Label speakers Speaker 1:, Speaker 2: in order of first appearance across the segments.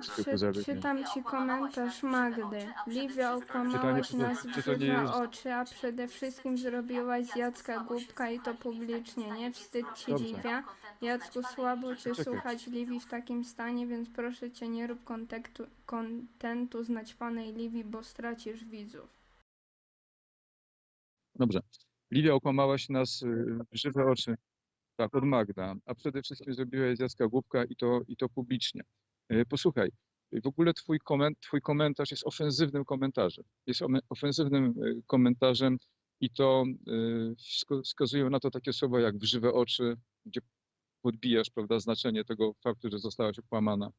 Speaker 1: Czy, czytam ci komentarz Magdy. Liwia okłamałaś
Speaker 2: Czytanie,
Speaker 1: nas w
Speaker 2: to- czy to nie
Speaker 1: żywe
Speaker 2: jest-
Speaker 1: oczy, a przede wszystkim zrobiłaś z Jacka głupka i to publicznie. Nie wstyd ci,
Speaker 2: Dobrze.
Speaker 1: Liwia. Jacku, słabo cię
Speaker 2: Czekaj.
Speaker 1: słuchać Liwi w takim stanie, więc proszę cię nie rób kontektu, kontentu z naćpanej Liwi, bo stracisz widzów.
Speaker 2: Dobrze. Liwia okłamałaś nas y, w żywe oczy. Tak, od Magda. A przede wszystkim zrobiłaś z Jacka głupka i to, i to publicznie. Y, Posłuchaj, y, w ogóle twój, koment, twój komentarz jest ofensywnym komentarzem. Jest ofensywnym y, komentarzem i to wskazują na to takie słowa jak w żywe oczy, gdzie podbijasz prawda, znaczenie tego faktu, że zostałaś okłamana.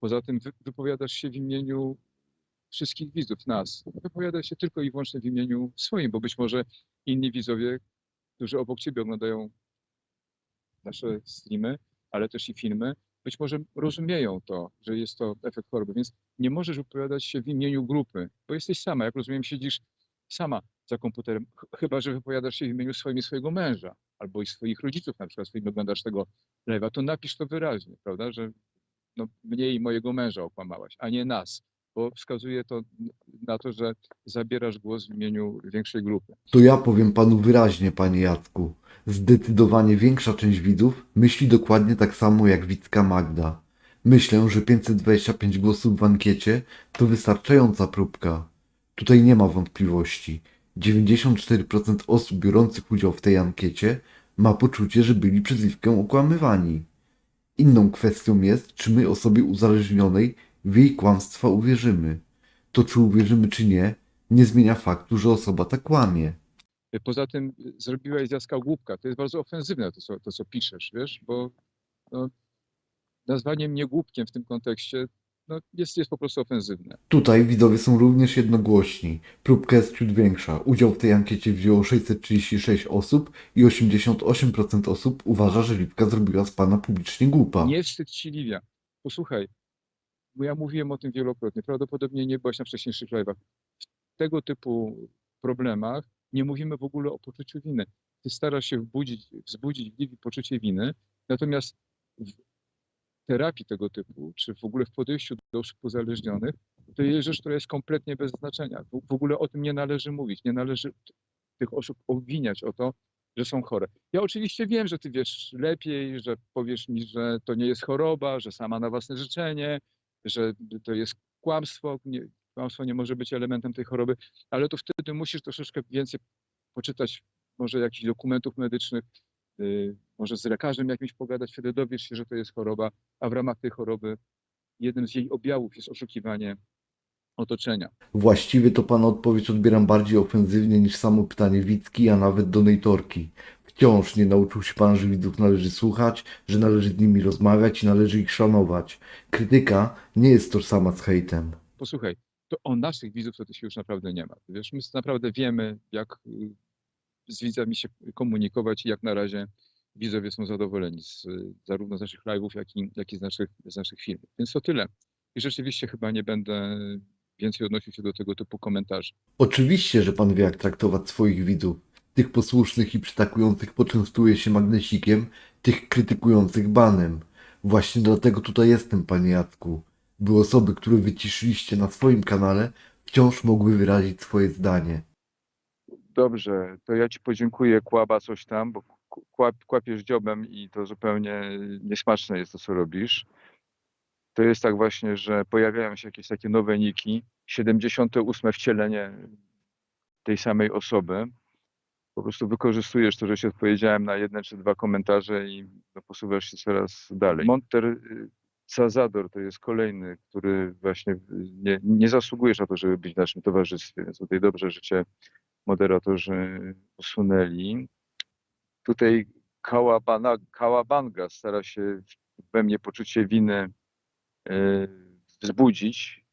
Speaker 2: Poza tym wy, wypowiadasz się w imieniu wszystkich widzów, nas. Wypowiadasz się tylko i wyłącznie w imieniu swoim, bo być może inni widzowie, którzy obok ciebie oglądają nasze streamy, ale też i filmy, być może rozumieją to, że jest to efekt choroby, więc nie możesz wypowiadać się w imieniu grupy, bo jesteś sama, jak rozumiem, siedzisz sama za komputerem, ch- chyba, że wypowiadasz się w imieniu swoim i swojego męża, albo i swoich rodziców, na przykład, swoim oglądasz tego live'a, to napisz to wyraźnie, prawda, że no, mnie i mojego męża okłamałaś, a nie nas, bo wskazuje to na to, że zabierasz głos w imieniu większej grupy.
Speaker 3: To ja powiem panu wyraźnie, panie Jacku. Zdecydowanie większa część widzów myśli dokładnie tak samo jak widzka Magda. Myślę, że 525 głosów w ankiecie to wystarczająca próbka. Tutaj nie ma wątpliwości. 94% osób biorących udział w tej ankiecie ma poczucie, że byli przez Liwkę okłamywani. Inną kwestią jest, czy my osobie uzależnionej w jej kłamstwa uwierzymy. To czy uwierzymy, czy nie, nie zmienia faktu, że osoba ta kłamie.
Speaker 2: Poza tym y, zrobiłaś z Jacka głupka. To jest bardzo ofensywne to, co, to, co piszesz, wiesz, bo no, nazwanie mnie głupkiem w tym kontekście no, jest, jest po prostu ofensywne.
Speaker 3: Tutaj widzowie są również jednogłośni. Próbka jest ciut większa. Udział w tej ankiecie wzięło 636 osób i 88% osób uważa, że Lipka zrobiła z pana publicznie głupa.
Speaker 2: Nie wstydź ci. Posłuchaj, ja mówiłem o tym wielokrotnie. Prawdopodobnie nie byłaś na wcześniejszych live'ach. W tego typu problemach nie mówimy w ogóle o poczuciu winy. Ty starasz się wbudzić, wzbudzić w Liwii poczucie winy, natomiast w terapii tego typu, czy w ogóle w podejściu do osób uzależnionych, to jest rzecz, która jest kompletnie bez znaczenia. W, ogóle o tym nie należy mówić. Nie należy tych osób obwiniać o to, że są chore. Ja oczywiście wiem, że ty wiesz lepiej, że powiesz mi, że to nie jest choroba, że sama na własne życzenie, że to jest kłamstwo. Nie, kłamstwo nie może być elementem tej choroby, ale to wtedy musisz troszeczkę więcej poczytać może jakichś dokumentów medycznych, y, może z lekarzem jakimś pogadać, wtedy dowiesz się, że to jest choroba, a w ramach tej choroby jednym z jej objawów jest oszukiwanie otoczenia.
Speaker 3: Właściwie to pana odpowiedź odbieram bardziej ofensywnie niż samo pytanie Witki, a nawet donatorki. Wciąż nie nauczył się pan, że widzów należy słuchać, że należy z nimi rozmawiać i należy ich szanować. Krytyka nie jest tożsama z hejtem.
Speaker 2: posłuchaj, to o naszych widzów to ty się już naprawdę nie ma. Wiesz, my naprawdę wiemy, jak y, z widzami się komunikować i jak na razie widzowie są zadowoleni z, zarówno z naszych live'ów, jak i, jak i z, naszych, z naszych filmów. Więc to tyle. I rzeczywiście chyba nie będę więcej odnosił się do tego typu komentarzy.
Speaker 3: Oczywiście, że pan wie, jak traktować swoich widzów. Tych posłusznych i przytakujących poczęstuje się magnesikiem, tych krytykujących banem. Właśnie dlatego tutaj jestem, panie Jacku. By osoby, które wyciszyliście na swoim kanale, wciąż mogły wyrazić swoje zdanie.
Speaker 2: Dobrze, to ja ci podziękuję, Kłaba, coś tam, bo kłapiesz dziobem i to zupełnie niesmaczne jest to, co robisz. To jest tak właśnie, że pojawiają się jakieś takie nowe niki, 78 wcielenie tej samej osoby. Po prostu wykorzystujesz to, że się odpowiedziałem na jeden czy dwa komentarze i no, posuwasz się coraz dalej. Monter y, Cazador to jest kolejny, który właśnie y, nie, nie zasługujesz na to, żeby być w naszym towarzystwie, więc tutaj dobrze, że cię moderatorzy usunęli. Tutaj Kałabana, Kałabanga stara się we mnie poczucie winy e, wzbudzić.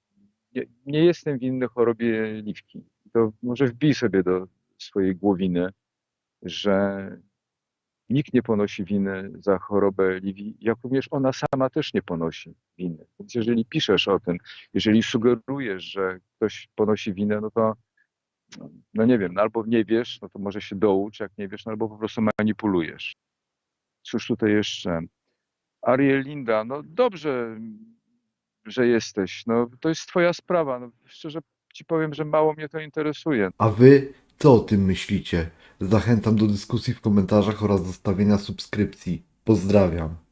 Speaker 2: Nie, nie jestem winny chorobie liwki. To może wbij sobie do swojej głowiny, że nikt nie ponosi winy za chorobę liwi, jak również ona sama też nie ponosi winy. Więc jeżeli piszesz o tym, jeżeli sugerujesz, że ktoś ponosi winę, no to no nie wiem, no albo nie wiesz, no to może się doucz, jak nie wiesz, no albo po prostu manipulujesz. Cóż tutaj jeszcze? Ariel Linda, no dobrze, że jesteś. No, to jest twoja sprawa. No, szczerze ci powiem, że mało mnie to interesuje.
Speaker 3: A wy co o tym myślicie? Zachęcam do dyskusji w komentarzach oraz zostawienia subskrypcji. Pozdrawiam.